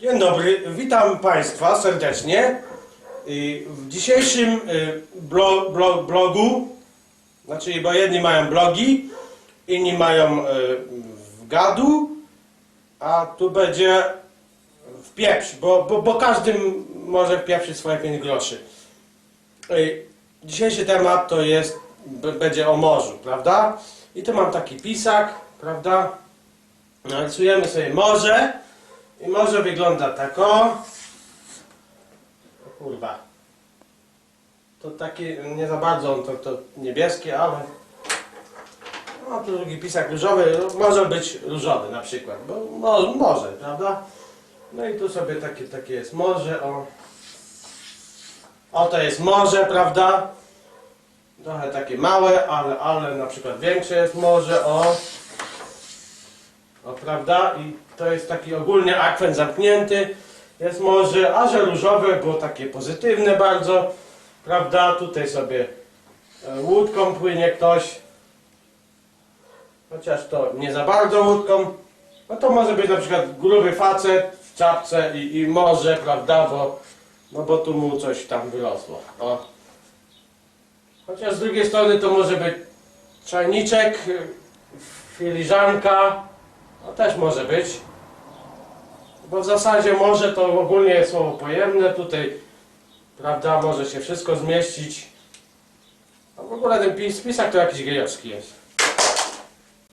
Dzień dobry, witam Państwa serdecznie. W dzisiejszym y, blo, blo, blogu, znaczy, bo jedni mają blogi, inni mają y, w gadu, a tu będzie w pieprz, bo, bo, bo każdy może wpieprzyć swoje 5 groszy. Y, Dzisiejszy temat to jest, będzie o morzu, prawda? I tu mam taki pisak, prawda? Narysujemy sobie morze. I morze wygląda tak o. O Kurwa. To taki, nie za bardzo on to, to niebieskie, ale... No tu drugi pisak różowy, może być różowy na przykład, bo mo, może, prawda? No i tu sobie takie, takie jest morze, o. O to jest morze, prawda? Trochę takie małe, ale, ale na przykład większe jest morze, o. O, prawda? I to jest taki ogólnie akwen zamknięty. Jest morze, a że różowe, było takie pozytywne bardzo, prawda? Tutaj sobie e, łódką płynie ktoś. Chociaż to nie za bardzo łódką. No to może być na przykład gruby facet w czapce i, i morze, prawda? Bo, no bo tu mu coś tam wyrosło. Chociaż z drugiej strony to może być czajniczek, y, filiżanka, no też może być. Bo w zasadzie może to ogólnie jest słowo pojemne. Tutaj, prawda, może się wszystko zmieścić. A w ogóle ten pis, pisak to jakiś gejowski jest.